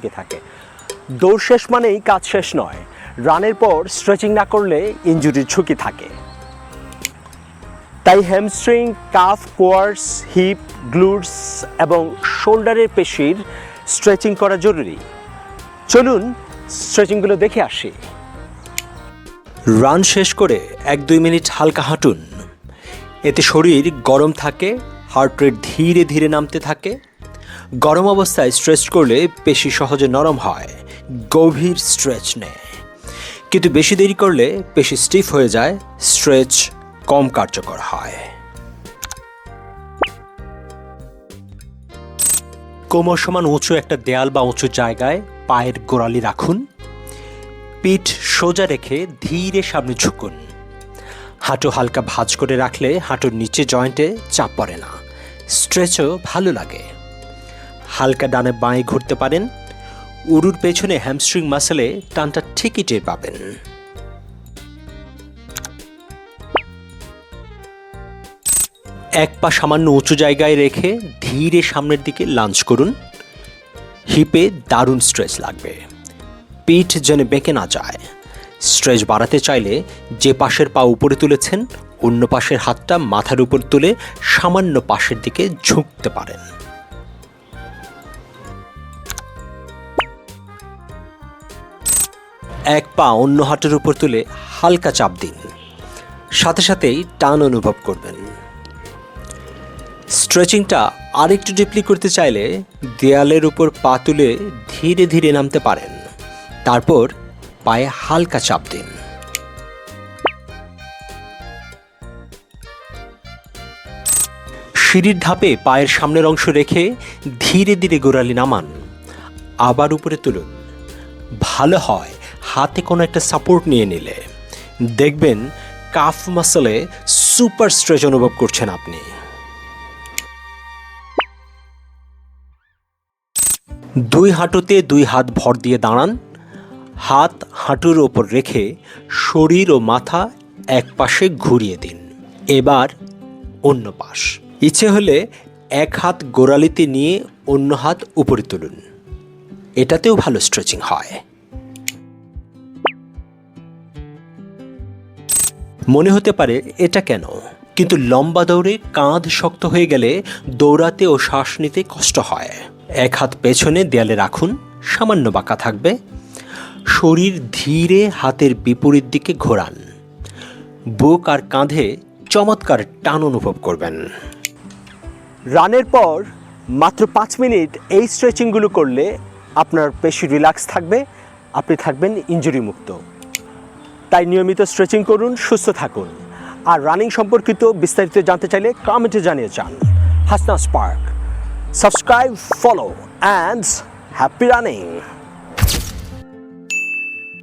ঝুঁকি থাকে। দৌড় শেষ মানেই কাজ শেষ নয়, রানের পর স্ট্রেচিং না করলে ইনজুরির ঝুঁকি থাকে। তাই hamstring calf quads hip glutes এবং শোল্ডারের পেশির স্ট্রেচিং করা জরুরি। চলুন স্ট্রেচিংগুলো দেখে আসি। রান শেষ করে এক দুই মিনিট হালকা হাঁটুন। এতে শরীর গরম থাকে হার্ট রেট ধীরে ধীরে নামতে থাকে। গরম অবস্থায় স্ট্রেচ করলে পেশি সহজে নরম হয়, গভীর স্ট্রেচ নেয়। কিন্তু বেশি দেরি করলে পেশি স্টিফ হয়ে যায় স্ট্রেচ কম কার্যকর হয়। কোমর সমান উঁচু একটা দেয়াল বা উঁচু জায়গায় পায়ের গোড়ালি রাখুন। পিঠ সোজা রেখে ধীরে সামনে ঝুঁকুন। হাঁটু হালকা ভাঁজ করে রাখলে হাঁটুর নিচে জয়েন্টে চাপ পড়ে না। স্ট্রেচও ভালো লাগে। হালকা ডানে বাঁয়ে ঘুরতে পারেন। উরুর পেছনে হ্যামস্ট্রিং মাসেলে টানটা ঠিকই টের পাবেন। এক পা সামান্য উঁচু জায়গায় রেখে ধীরে সামনের দিকে লাঞ্চ করুন। হিপে দারুণ স্ট্রেচ লাগবে। পিঠ যেন বেঁকে না যায়। স্ট্রেচ বাড়াতে চাইলে যে পাশের পা উপরে তুলেছেন, অন্য পাশের হাতটা মাথার উপর তুলে সামান্য পাশের দিকে ঝুঁকতে পারেন। এক পা অন্য হাতের উপর তুলে হালকা চাপ দিন। সাথে সাথেই টান অনুভব করবেন। স্ট্রেচিংটা আরেকটু ডিপলি করতে চাইলে দেয়ালের উপর পা তুলে ধীরে ধীরে নামতে পারেন। তারপর পায়ে হালকা চাপ দিন। সিঁড়ির ধাপে পায়ের সামনের অংশ রেখে ধীরে ধীরে গোড়ালি নামান। আবার উপরে তুলুন। ভালো হয়। হাতে কোনো একটা সাপোর্ট নিয়ে নিলে। দেখবেন কাফ মাসলে সুপার স্ট্রেচ অনুভব করছেন আপনি। দুই হাঁটুতে দুই হাত ভর দিয়ে দাঁড়ান, হাত হাঁটুর ওপর রেখে শরীর ও মাথা এক পাশে ঘুরিয়ে দিন। এবার অন্য পাশ। ইচ্ছে হলে এক হাত গোড়ালিতে নিয়ে অন্য হাত উপরে তুলুন। এটাতেও ভালো স্ট্রেচিং হয়। মনে হতে পারে এটা কেন? কিন্তু লম্বা দৌড়ে কাঁধ শক্ত হয়ে গেলে দৌড়াতে ও শ্বাস নিতে কষ্ট হয়। এক হাত পেছনে দেয়ালে রাখুন, সামান্য বাঁকা থাকবে। শরীর ধীরে হাতের বিপরীত দিকে ঘোরান। বুক আর কাঁধে চমৎকার টান অনুভব করবেন। রানের পর মাত্র পাঁচ মিনিট এই স্ট্রেচিংগুলো করলে আপনার পেশি রিল্যাক্স থাকবে, আপনি থাকবেন ইঞ্জুরি মুক্ত তাই নিয়মিত স্ট্রেচিং করুন, সুস্থ থাকুন। আর রানিং সম্পর্কিত বিস্তারিত জানতে চাইলে কমেন্টে জানিয়ে চান Hasna spark subscribe follow and happy running